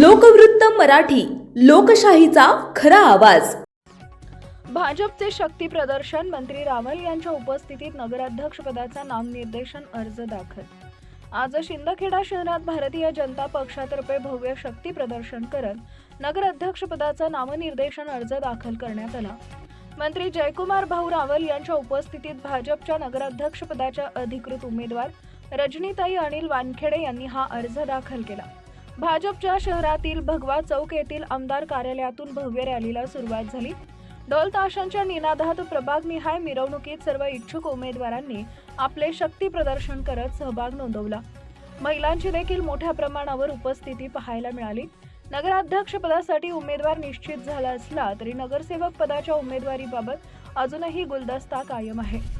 लोकवृत्त मराठी लोकशाहीचा खरा आवाज. भाजपचे शक्ती प्रदर्शन मंत्री रावल यांच्या उपस्थितीत नगराध्यक्षपदाचा नामनिर्देशन अर्ज दाखल. आज शिंदखेडा शहरात भारतीय जनता पक्षातर्फे भव्य शक्ती प्रदर्शन करत नगराध्यक्षपदाचा नामनिर्देशन अर्ज दाखल करण्यात आला. मंत्री जयकुमार भाऊ रावल यांच्या उपस्थितीत भाजपच्या नगराध्यक्षपदाच्या अधिकृत उमेदवार रजनीताई अनिल वानखेडे यांनी हा अर्ज दाखल केला. भाजपच्या शहरातील भगवा चौक येथील आमदार कार्यालयातून भव्य रॅलीला सुरुवात झाली. ढोल ताशांच्या निनादात प्रभागनिहाय मिरवणुकीत सर्व इच्छुक उमेदवारांनी आपले शक्ती प्रदर्शन करत सहभाग नोंदवला. महिलांची देखील मोठ्या प्रमाणावर उपस्थिती पाहायला मिळाली. नगराध्यक्ष पदासाठी उमेदवार निश्चित झाला असला तरी नगरसेवक पदाच्या उमेदवारीबाबत अजूनही गुलदस्ता कायम आहे.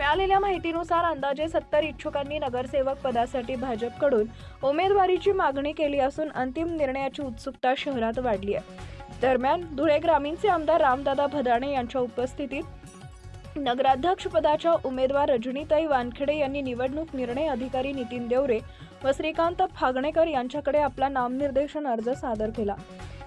मिळालेल्या माहितीनुसार अंदाजे सत्तर इच्छुकांनी नगरसेवक पदासाठी भाजपकडून उमेदवारीची मागणी केली असून अंतिम निर्णयाची उत्सुकता शहरात वाढली आहे. दरम्यान धुळे ग्रामीणचे आमदार रामदादा भदाणे यांच्या उपस्थितीत नगराध्यक्षपदाच्या उमेदवार रजनीताई वानखेडे यांनी निवडणूक निर्णय अधिकारी नितीन देवरे व श्रीकांत फागणेकर यांच्याकडे आपला नामनिर्देशन अर्ज सादर केला.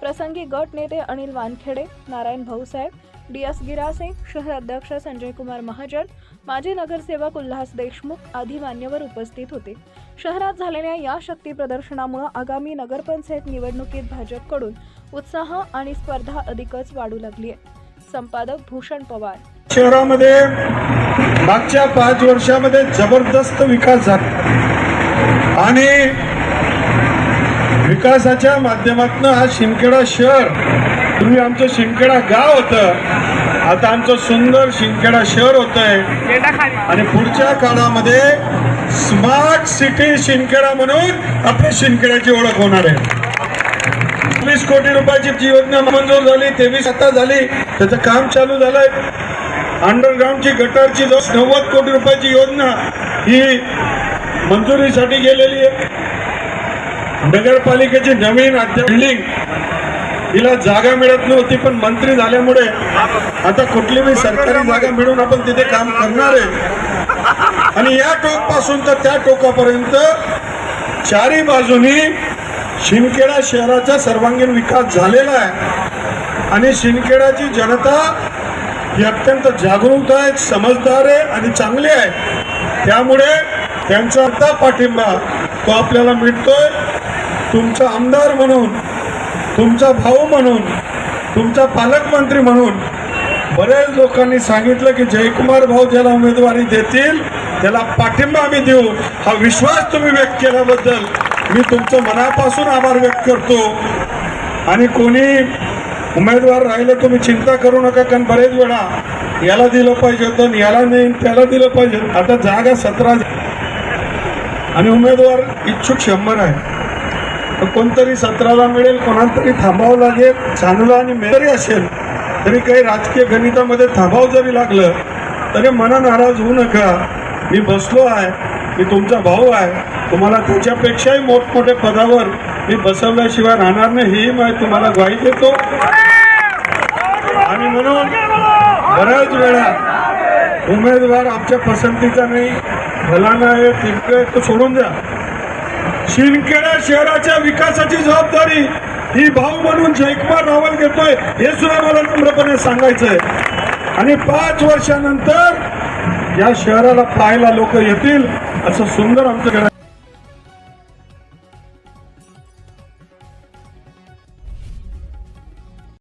प्रसंगी गट नेते अनिल वानखेडे नारायण भाऊसाहेब डी एस गिरासे शहर अध्यक्ष संजय कुमार महाजन माजी नगरसेवक उल्हास देशमुख आदी मान्यवर उपस्थित होते. शहरात झालेल्या या शक्ती प्रदर्शनामुळे आगामी नगरपंचायत निवडणुकीत भाजपकडून उत्साह आणि स्पर्धा अधिकच वाढू लागली आहे. संपादक भूषण पवार. शहरामध्ये मागच्या पाच वर्षामध्ये जबरदस्त विकास झाला. आणि विकासाच्या माध्यमातून हा शिंदखेडा शहर पूर्वी आमचं शिंदखेडा गाव होतं. आता आमचं सुंदर शिंदखेडा शहर होत आहे आणि पुढच्या काळामध्ये स्मार्ट सिटी शिंदखेडा म्हणून आपल्या शिंदखेड्याची ओळख होणार आहे. वीस कोटी रुपयाची जी योजना मंजूर झाली तेवीस आता झाली त्याचं काम चालू झालंय. अंडरग्राऊंडची गटारची जवळ नव्वद कोटी रुपयाची योजना ही मंजुरीसाठी गेलेली आहे. नगरपालिकेची नवीन अद्याप बिल्डिंग हिला जागा मिळत नव्हती पण मंत्री झाल्यामुळे आता कुठलीही सरकारी जागा मिळून आपण तिथे काम करणार आहे. आणि या टोकपासून तर त्या टोकापर्यंत चारी बाजूनी शिंदखेडा शहराचा सर्वांगीण विकास झालेला आहे. आणि शिंदखेडाची जनता ही अत्यंत जागरूक आहे समजदार आहे आणि चांगली आहे. त्यामुळे त्यांचा आता पाठिंबा तो आपल्याला मिळतोय. तुमचा आमदार म्हणून तुमचा भाऊ म्हणून तुमचा पालकमंत्री म्हणून बऱ्याच लोकांनी सांगितलं की जयकुमार भाऊ ज्याला उमेदवारी देतील त्याला पाठिंबा आम्ही देऊ. हा विश्वास तुम्ही व्यक्त केल्याबद्दल मी तुमचं मनापासून आभार व्यक्त करतो. आणि कोणी उमेदवार राहिले तुम्ही चिंता करू नका कारण बरेच वेळा याला दिलं पाहिजे होतं याला नाही त्याला दिलं पाहिजे. आता जागा सतरा आणि उमेदवार इच्छुक शंभर आहे. कोणतरी सतराला मिळेल कोणातरी थांबावं लागेल चांगलं आणि मेरी असेल तरी काही राजकीय गणितामध्ये थांबावं जरी लागलं तरी मना नाराज होऊ नका. मी बसलो आहे मी तुमचा भाऊ आहे तुम्हाला त्याच्यापेक्षाही मोठमोठ्या पदावर मी बसवल्याशिवाय राहणार नाही ही मी तुम्हाला ग्वाही देतो. आणि म्हणून बऱ्याच वेळा उमेदवार आमच्या पसंतीचा नाही भला नाही तिरकं तो सोडून द्या. शिंदखेडा शहराच्या विकासाची जबाबदारी ही भाऊ म्हणून जयकुमार रावल घेतोय हे सुद्धा मला नम्रपणे सांगायचं आहे आणि पाच वर्षानंतर या शहराला पाहायला लोक येतील असं सुंदर आमचं